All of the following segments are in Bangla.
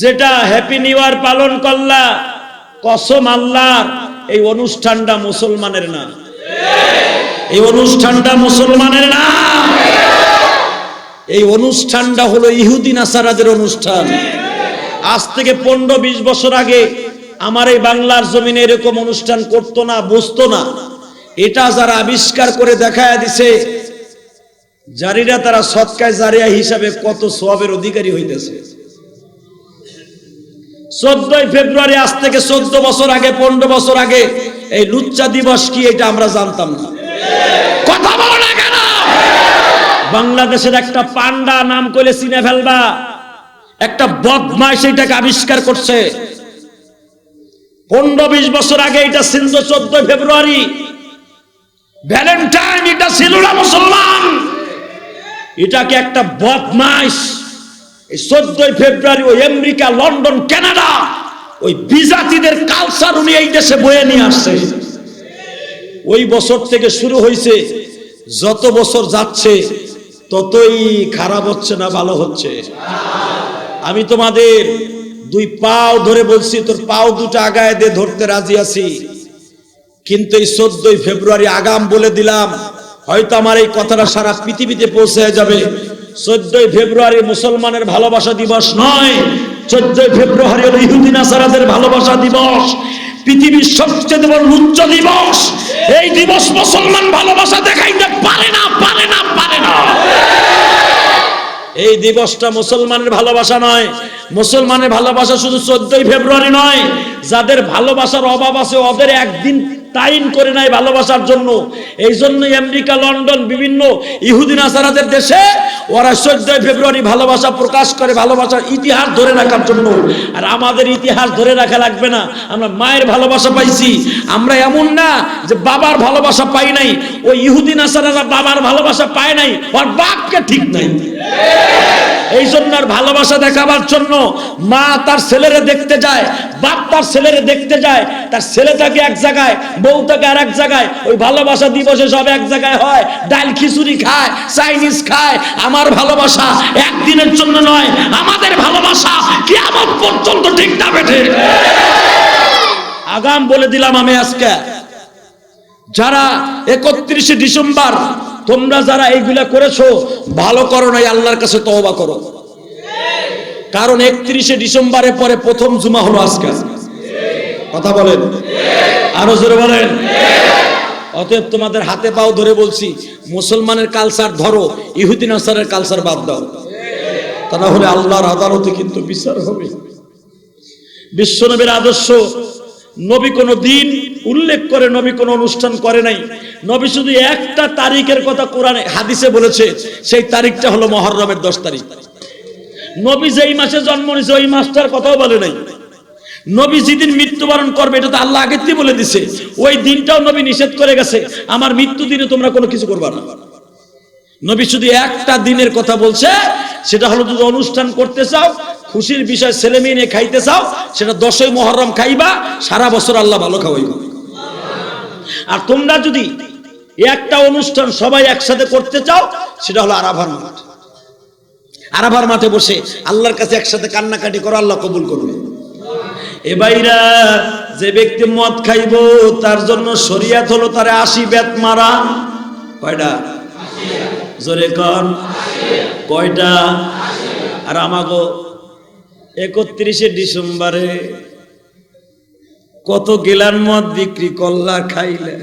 যেটা হ্যাপি নিউ ইয়ার পালন করলা, কসম আল্লাহর, এই অনুষ্ঠানটা মুসলমানের না এই অনুষ্ঠানটা মুসলমানের না এই অনুষ্ঠানটা হলো ইহুদিন আসারাদের অনুষ্ঠান। আজ থেকে পনেরো বিশ বছর আগে আমার এই বাংলার জমিনে এরকম অনুষ্ঠান করতো না, বুঝতো না। এটা যারা আবিষ্কার করে দেখায় দিছে, জারিরা তারা সৎকায় জারিয়া হিসাবে কত সবের অধিকারী হইতেছে। চোদ্দই ফেব্রুয়ারি আজ থেকে চোদ্দ বছর আগে, পনেরো বছর আগে এই লুচ্চা দিবস কি এটা আমরা জানতাম না। কথা বলো না কেন? বাংলাদেশের একটা পান্ডা নাম করে চিনে ফেলবা। একটা বদমাইশ এটাকে আবিষ্কার করছে। পনেরো বিশ বছর আগে এটা ছিল চোদ্দই ফেব্রুয়ারি। ভ্যালেন্টাইন, এটা ছিল না মুসলমান। এটাকে একটা বদমাইশ এই চোদ্দই ফেব্রুয়ারি ওই আমেরিকা, লন্ডন, কানাডা, ওই বিজাতিদের কালচার উনি এই দেশে বয়ে নিয়ে আসছে। ওই বছর থেকে শুরু হয়েছে, যত বছর যাচ্ছে, ততই খারাপ হচ্ছে না ভালো হচ্ছে। আমি তোমাদের দুই পাও ধরে বলছি, তোর পাও দুটো আগায় দিয়ে ধরতে রাজি আছি। কিন্তু এই চোদ্দই ফেব্রুয়ারি আগাম বলে দিলাম, হয়তো আমার এই কথাটা সারা পৃথিবীতে পৌঁছে যাবে। চোদ্দই ফেব্রুয়ারি মুসলমানের ভালোবাসা দিবস নয়, চোদ্দই ফেব্রুয়ারি হলো ইহুদিন আসারাদের ভালোবাসা দিবস। পৃথিবীর সবচেয়ে বড় উচ্চ দিবস। এই দিবস মুসলমান ভালোবাসা দেখাইতে পারে না পারে না পারে না। এই দিবসটা মুসলমানের ভালোবাসা নয়, মুসলমানের ভালোবাসা শুধু চোদ্দই ফেব্রুয়ারি নয়, যাদের ভালোবাসার অভাব আছে ওদের একদিন টাইম করে নাই ভালোবাসার জন্য। এই জন্য আমেরিকা, লন্ডন, বিভিন্ন ইহুদিন আসারাদের দেশে ওরা চোদ্দই ফেব্রুয়ারি ভালোবাসা প্রকাশ করে, ভালোবাসার ইতিহাস ধরে রাখার জন্য। আর আমাদের ইতিহাস ধরে রাখা লাগবে না। আমরা মায়ের ভালোবাসা পাইছি। আমরা এমন না যে বাবার ভালোবাসা পাই নাই। ওই ইহুদিন আসারারা বাবার ভালোবাসা পায় নাই। ওর বাপকে ঠিক নাই। এই জন্য আর ভালোবাসা দেখাবার জন্য মা তার ছেলেরে দেখতে যায়, বাপ তার ছেলেরে দেখতে যায়, তার ছেলেটাকে এক জায়গায়, বউ বউটাকে আর এক জায়গায়, ওই ভালোবাসা দিবসে সব এক জায়গায় হয়, ডাল খিচুড়ি খায়, চাইনিজ খায়, আমার ভালোবাসা একদিনের জন্য নয়, আমাদের ভালোবাসা কিয়ামত পর্যন্ত ঠিক না বেঠে। আগাম বলে দিলাম আমি আজকে, যারা একত্রিশে ডিসেম্বর তোমরা যারা এইগুলা করেছ, ভালো করো নাই, আল্লাহর কাছে তহবা করো। কারণ একত্রিশে ডিসেম্বরের পরে প্রথম জুমা হলো আজকে। কথা বলেন। আরও জোরে বলেন। অতএব তোমাদের হাতে পাও ধরে বলছি, মুসলমানের কালচার ধরো ইহুদিন নাসারের কালচার বাদ দাও। তা না হলে আল্লাহর আদালতে কিন্তু বিচার হবে। বিশ্বনবীর আদর্শ, নবী কোনো দিন উল্লেখ করে নবী কোনো অনুষ্ঠান করে নাই। নবী শুধু একটা তারিখের কথা কোরআনে, হাদিসে বলেছে, সেই তারিখটা হলো মহররমের দশ তারিখ। নবী যেই মাসে জন্ম নিয়েছে, ওই মাসটার কথাও বলে নাই। নবী যেদিন মৃত্যুবরণ করবে, এটা তো আল্লাহ আগের থেকে বলে দিছে। ওই দিনটাও নবী নিষেধ করে গেছে, আমার মৃত্যু দিনে তোমরা কোনো কিছু করবা না। নবী শুধু একটা দিনের কথা বলছে, সেটা হলো যদি অনুষ্ঠান করতে চাও, খুশির বিষয় ছেলে মেয়ে নিয়ে খাইতে চাও, সেটা দশই মহরম খাইবা, সারা বছর আল্লাহ ভালো খাওয়াইবা। আর তোমরা যদি একটা অনুষ্ঠান সবাই একসাথে করতে চাও, সেটা হলো আরাভার মাঠ। আরাভার মাঠে বসে আল্লাহর কাছে একসাথে কান্নাকাটি করো, আল্লাহ কবুল করবে। এ বাইরা যে ব্যক্তি মদ খাইব, তার জন্য শরিয়াত হলো তারে আশি বেত মারা। কয়টা? জোরে কর কয়টা? আর আমাগো একত্রিশে ডিসেম্বরে কত গেলান মদ বিক্রি করলা খাইলে।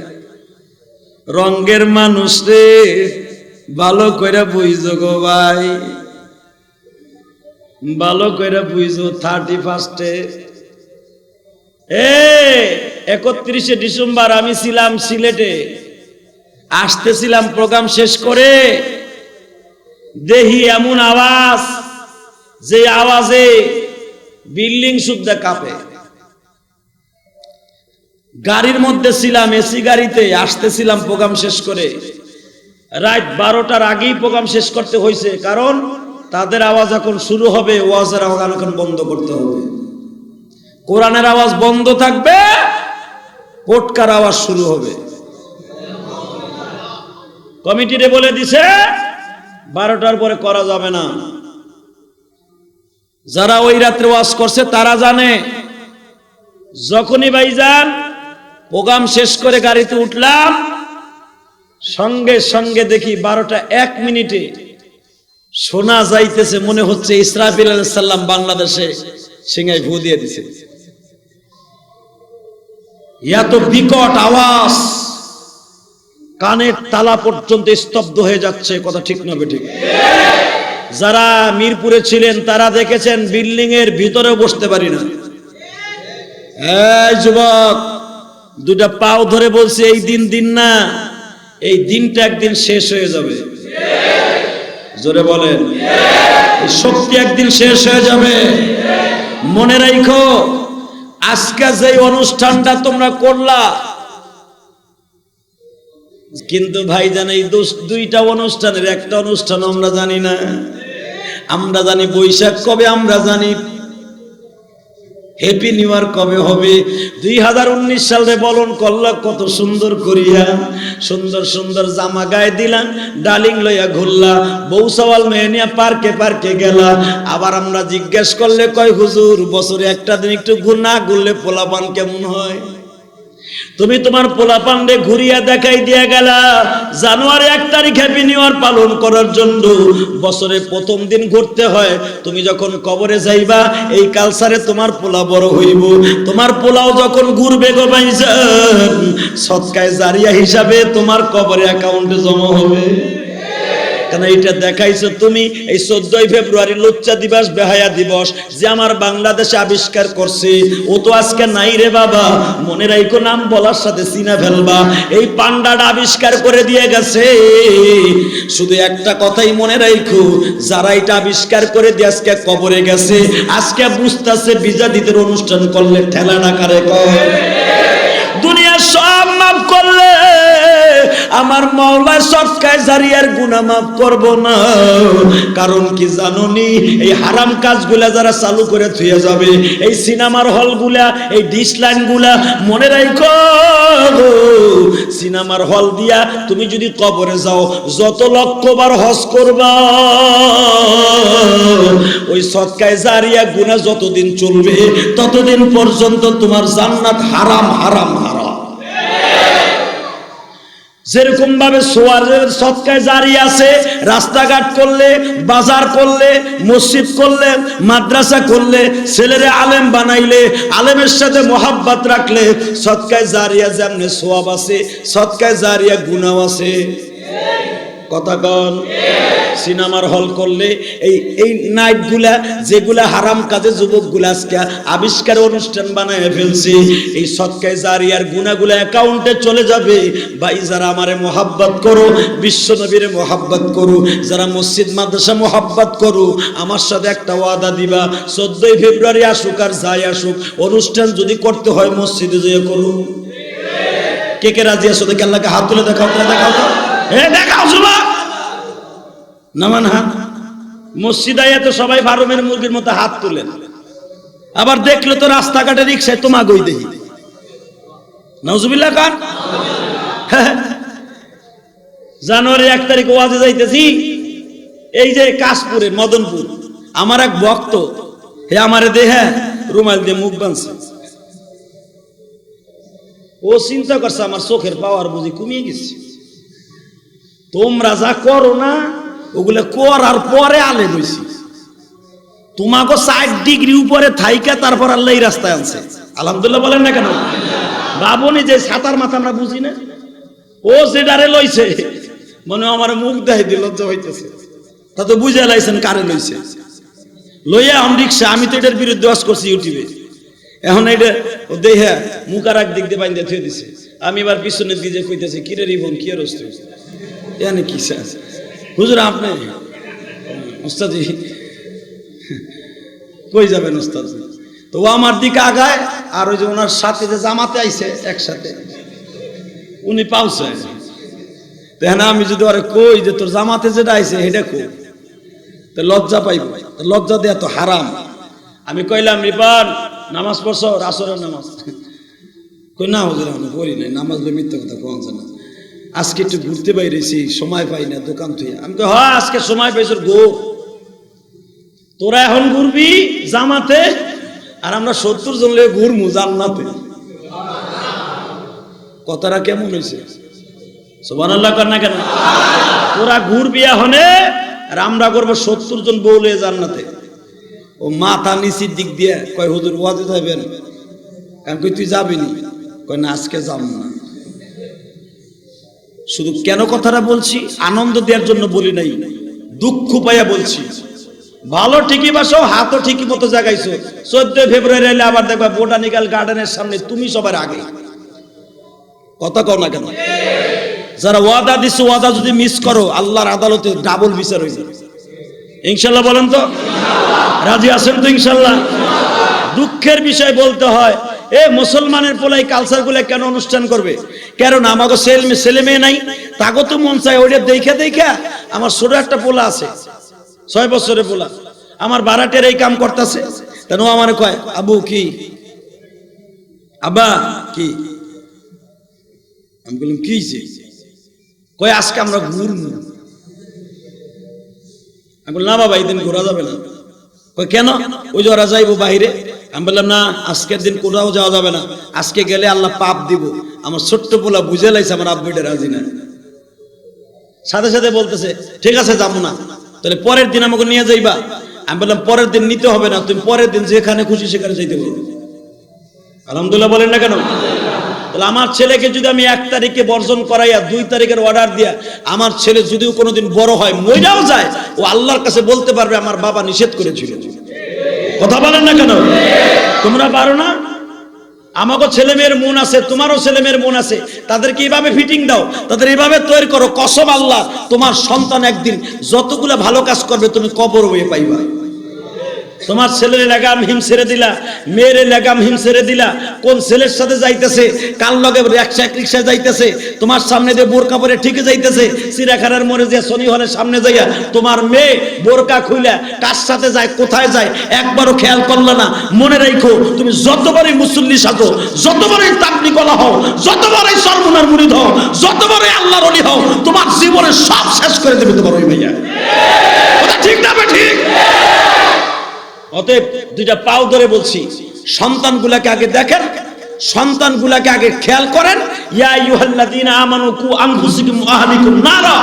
রঙ্গের মানুষ রে, ভালো করে বুঝো গো ভাই। ভালো করে বুঝো থার্টি ফার্স্টে এ, একত্রিশে ডিসেম্বর আমি ছিলাম সিলেটে। আসতেছিলাম প্রোগ্রাম শেষ করে। দেহি এমন আওয়াজ, যে আওয়াজে বিল্ডিং শুদ্ধ কাঁপে। গাড়ির মধ্যে ছিলাম, এসি গাড়িতে, আসতেছিলাম প্রোগ্রাম শেষ করে। রাত বারোটার আগেই প্রোগ্রাম শেষ করতে হয়েছে, কারণ তাদের আওয়াজ এখন শুরু হবে, ওয়াজের আওয়াজ এখন বন্ধ করতে হবে। কোরআনের আওয়াজ বন্ধ থাকবে পোটকার আওয়াজ শুরু হবে। কমিটিরে বলে দিছে, বারোটার পরে করা যাবে না। যারা ওই রাত্রে ওয়াজ করছে, তারা জানে, যখনই ভাইজান প্রোগ্রাম শেষ করে গাড়িতে উঠলাম। সঙ্গে সঙ্গে দেখি বারোটা এক মিনিটে শোনা যাইতেছে, মনে হচ্ছে ইসরাফিল সাল্লাম বাংলাদেশে সিংহাই ভু দিয়ে দিছে। এত বিকট আওয়াজ, কানের তালা পর্যন্ত স্তব্ধ হয়ে যাচ্ছে, কথা ঠিক নবে ঠিক যারা মিরপুরে ছিলেন, তারা দেখেছেন বিল্ডিং এর ভিতরে বসতে পারি না। যুবক দুটা পাও ধরে বলছে, এই দিন দিন না, এই দিনটা একদিন শেষ হয়ে যাবে। জোরে বলেন, এই শক্তি একদিন শেষ হয়ে যাবে। মনে রাখো আজকে যে অনুষ্ঠানটা তোমরা করলা, কিন্তু ভাইজান এই দুইটা অনুষ্ঠানের একটা অনুষ্ঠান আমরা জানি না। আমরা জানি বৈশাখ, কবে আমরা জানি হ্যাপি নিউ ইয়ার কবে হবে? দুই হাজার উনিশ সালে বলুন করলা কত সুন্দর করিয়া, সুন্দর সুন্দর জামা গায়ে দিলাম ডালিং লইয়া ঘুরলা, বউ সওয়াল মেয়ে নিয়ে পার্কে পার্কে গেলা। আবার আমরা জিজ্ঞেস করলে কয়, হুজুর, বছরে একটা দিন একটু ঘুর না ঘুরলে পোলাপান কেমন হয়? তুমি তোমার পোলা পান্ডে ঘুরিয়া দেখাই দিয়া গেলা। জানুয়ারি এক তারিখ ইয়ার পালন করার জন্য বছরের প্রথম দিন ঘুরতে হয়। তুমি যখন কবরে যাইবা, এই কালচারে তোমার পোলা বড় হইব। তোমার পোলাও যখন ঘুরবে গো ভাইজান, সৎকায় জারিয়া হিসাবে তোমার কবরে অ্যাকাউন্টে জমা হবে। কেন এটা দেখাইছো তুমি? এই চোদ্দই ফেব্রুয়ারি দিবস, বেহায়া দিবস, যে আমার বাংলাদেশে আবিষ্কার করছে। ও তো আজকে নাই রে বাবা। মনে নাম বলার সাথে চিনা ফেলবা। এই পান্ডাটা আবিষ্কার করে দিয়ে গেছে। শুধু একটা কথাই মনে রাখো যারা এটা আবিষ্কার করে দিয়ে আজকে কবরে গেছে, আজকে বুঝতেছে বিজাদিদের অনুষ্ঠান করলে ঠেলা ডাকারে কয়? দুনিয়া সব মাফ করলে। আমার মৌলা সৎকায় জারিয়ার গুনাহ মাফ করব না। কারণ কি জানোনি? এই হারাম কাজগুলা যারা চালু করে থুয়ে যাবে, এই সিনেমার হলগুলা, এই ডিশ লাইনগুলা মনে রাখো সিনেমার হল দিয়া তুমি যদি কবরে যাও, যত লক্ষবার হজ করবা। ওই সৎকায় জারিয়া গুনাহ যতদিন চলবে, ততদিন পর্যন্ত তোমার জান্নাত হারাম হারাম হারাম। যেরকম ভাবে সোয়ারের সৎকায় জারি আছে, রাস্তাঘাট করলে, বাজার করলে, মসজিদ করলে, মাদ্রাসা করলে, ছেলেরে আলেম বানাইলে, আলেমের সাথে মোহাব্বাত রাখলে সৎকায় জারিয়া যেমনি সোয়াব আছে সৎকায় জারিয়া গুনাও আছে। কথা কন। সিনেমার হল করলে এই এই নাইটগুলা যেগুলা হারাম কাজে যুবকগুলা আজকে আবিষ্কার অনুষ্ঠান বানায় ফেলছে এই সৎকায় জারিয়ার গুণাগুলা অ্যাকাউন্টে চলে যাবে। ভাই যারা আমারে মোহাব্বত করো বিশ্ব নবীরে মোহাব্বত করো যারা মসজিদ মাদ্রাসা মোহাব্বত করো আমার সাথে একটা ওয়াদা দিবা চোদ্দই ফেব্রুয়ারি আসুক আর যাই আসুক অনুষ্ঠান যদি করতে হয় মসজিদে যেয়ে করো কে কে রাজি আছো? দেখে আল্লাহকে হাত তুলে দেখাও তো, দেখাও তো। দেখাও যুবক নামান হাত। মসজিদ আইয়া সবাই ফার্মের মুরগির মতো হাত তুলেন। আবার দেখলে তো রাস্তাঘাটে রিক্সায় তোমা গই দেখি নজুবিল্লা কান জানুয়ারি এক তারিখ ওয়াজে যাইতেছি। এই যে কাশপুরে, মদনপুর। আমার এক ভক্ত, হে আমারে দেহে রুমাল দিয়ে মুখ বানছে ও চিন্তা করছে, আমার চোখের পাওয়ার বুঝি কমিয়ে গেছে। তোমরা যা করো না ওগুলো করার পরে আলে হয়েছি তোমাকে ষাট ডিগ্রি উপরে থাইকা তারপর আল্লাহ এই রাস্তায় আনছে। আলহামদুলিল্লাহ বলেন না কেন? বাবনি যে সাতার মাথা আমরা বুঝি না, ও যেটারে লইছে, মনে আমার মুখ দেখাই দিল লজ্জা হইতেছে। তা তো বুঝে লাইছেন কারে লইছে। লইয়া আম রিক্সা, আমি তো এটার বিরুদ্ধে ওয়াজ করছি ইউটিউবে। এখন এটা দেহা মুখ আর এক দিক দিয়ে বাইন্দা থুয়ে দিছে। আমি এবার পিছনের দিকে কইতেছি, কিরে রিবন, কি আর এনে কি স্যার হুজুর, আপনি? ওস্তাদি কই যাবেন ওস্তাদ তো ও আমার দিকে আগায়, আর ওই যে ওনার সাথে যে জামাতে আইছে, একসাথে। উনি পাউছে দেখেন আমি যদি ওরে কই যে তোর জামাতে যেটা আইছে সেটা কই? তো লজ্জা পাইব। লজ্জা দেয়া তো হারাম। আমি কইলাম রিপান নামাজ পড়ছো, আসরের নামাজ। কই না, হুজুর, আমি পড়ি নাই। নামাজ মিথ্যা কথা, কোন না আজকে একটু ঘুরতে বাইরেছি সময় পাই না, দোকান থেকে। আমি কই হ্যাঁ আজকে সময় পাইছো গো তোরা এখন ঘুরবি জামাতে, আর আমরা সত্তর জন লোক ঘুরমু জান্নাতে। কথাটা কেমন হয়েছে সোবান আল্লাহ কর না কেন? তোরা ঘুরবি এখনে, আর আমরা করব সত্তর জন বউলে জান্নাতে। ও মাথা নিচির দিক দিয়ে কয়, হুজুর ওয়াজে যাবেন কারণ কই, তুই যাবি নি? কয়, না, আজকে যাব না। শুধু কেন কথাটা বলছি? আনন্দ দেওয়ার জন্য বলি নাই, দুঃখ পাইয়া বলছি। ভালো ঠিকই বাসো, হাতও ঠিকই মতো জাগাইছো। চোদ্দই ফেব্রুয়ারি এলে আবার দেখবা বোটানিক্যাল গার্ডেনের সামনে তুমি সবার আগে। কথা কও না কেন? যারা ওয়াদা দিছো, ওয়াদা যদি মিস করো, আল্লাহর আদালতে ডাবল বিচার হয়ে যাবে ইনশাল্লাহ বলেন তো? রাজি আছেন তো ইনশাল্লাহ? দুঃখের বিষয় বলতে হয় এ মুসলমানের পোলাই কালচারগুলো কেন অনুষ্ঠান করবে? কারণ আমাকে ছেলে ছেলে মেয়ে নাই। তাকে তো মন চায় ওইটা দেখে দেখে আমার ছোট একটা পোলা আছে। ছয় বছরের পোলা। আমার বারাটের এই কাম করতেছে। কেন আমার কয়, আবু, কি? আব্বা, কি? আমি বললাম, কি? কয়, আজকে আমরা ঘুরবো আমি বললাম, না বাবা, এই দিন ঘোরা যাবে না। কেন? ওই যে যাইবো বাইরে। আমি বললাম, না, আজকের দিন কোথাও যাওয়া যাবে না। আজকে গেলে আল্লাহ পাপ দিব। আমার ছোট্ট পোলা বুঝে লাইছে আমার আব্বু এটা রাজি না। সাথে সাথে বলতেছে, ঠিক আছে, যাব না। তাহলে পরের দিন আমাকে নিয়ে যাইবা। আমি বললাম, পরের দিন নিতে হবে না। তুমি পরের দিন যেখানে খুশি সেখানে যাইতে পারবে আলহামদুলিল্লাহ বলেন না কেন? তাহলে আমার ছেলেকে যদি আমি এক তারিখে বর্জন করাইয়া, দুই তারিখের অর্ডার দিয়া, আমার ছেলে যদিও কোনোদিন বড় হয় মইরাও যায়, ও আল্লাহর কাছে বলতে পারবে, আমার বাবা নিষেধ করেছিল। কথা বলেন না কেন? তোমরা পারো না? আমাকে ছেলে মেয়ের মন আছে, তোমারও ছেলে মেয়ের মন আছে। তাদেরকে এইভাবে ফিটিং দাও, তাদের এইভাবে তৈরি করো। কসম আল্লাহ, তোমার সন্তান একদিন যতগুলো ভালো কাজ করবে, তুমি কবর হয়ে পাইবা। তোমার ছেলের লাগাম হিম ছেড়ে দিলা, মেয়ের লাগাম হিম ছেড়ে দিলা, কোন ছেলের সাথে যাইতেছে? কার লগে রিক্সা রিক্সা যাইতেছে, তোমার সামনে দিয়ে বোরকা পরে ঠিকই যাইতেছে সিরাখানার মোড়ে যে শনি হলের সামনে যাইয়া তোমার মেয়ে বোরকা খুইলা, কার সাথে যায়, কোথায় যায়, একবারও খেয়াল করলে না। মনে রাখো তুমি যতবারই মুসল্লি সাজো, যতবারই তাবলি কলা হও, যতবারই সর্বনার মুড়ি হও, যতবারই আল্লাহর অলি হও, তোমার জীবনে সব শেষ করে দেবে তোমার ওই ভাইয়া। ঠিক না ঠিক? অতএব দুইটা পাও ধরে বলছি, সন্তানগুলাকে আগে দেখেন, সন্তানগুলাকে আগে খেয়াল করেন। ইয়া আইয়ুহাল্লাযীনা আমানু কু আনফুসাকুম আহলিকুম নারা।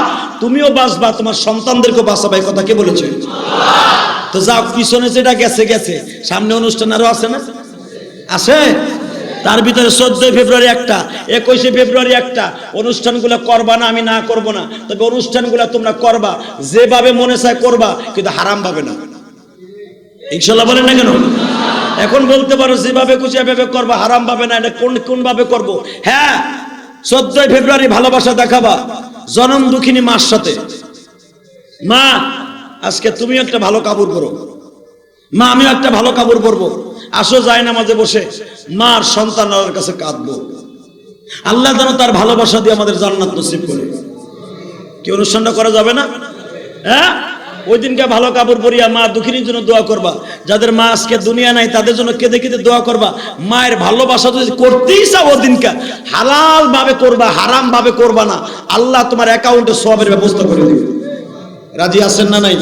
তুমিও বাঁচবা, তোমার সন্তানদেরকে বাঁচাবা, এই কথা কে বলেছে? তো যাও, পিছনে যেটা গেছে গেছে। সামনে অনুষ্ঠান আরও আছে না? আছে? তার ভিতরে চোদ্দই ফেব্রুয়ারি একটা, একুশে ফেব্রুয়ারি একটা। অনুষ্ঠানগুলো করবা না, আমি না করব না। তবে অনুষ্ঠানগুলো তোমরা করবা, যেভাবে মনে চায় করবা, কিন্তু হারাম ভাবে না। ইনশাল্লাহ বলেন না কেন? এখন বলতে পারো যেভাবে খুশি এভাবে করব, হারাম ভাবে না, এটা কোন কোন ভাবে করব? হ্যাঁ চোদ্দই ফেব্রুয়ারি ভালোবাসা দেখাবা, জনম দুঃখিনী মার সাথে। মা, আজকে তুমি একটা ভালো কাপড় পরো। মা, আমিও একটা ভালো কাপড় পরবো। আসো যায় না মাঝে বসে, মার সন্তান কাছে কাঁদবো। আল্লাহ যেন তার ভালোবাসা দিয়ে আমাদের জান্নাত নসিব করে। কি অনুষ্ঠানটা করা যাবে না? হ্যাঁ? ওই দিনকে ভালো কাপড় পরিয়া মা দুঃখিনীর জন্য দোয়া করবা। যাদের মা আজকে দুনিয়া নাই, তাদের জন্য কেঁদে কেঁদে দোয়া করবা। মায়ের ভালোবাসা যদি করতেই চাও ওই দিনকে হালাল ভাবে করবা, হারাম ভাবে করবা না। আল্লাহ তোমার অ্যাকাউন্টে সবের ব্যবস্থা করে দেবে। রাজি আছেন না নাই?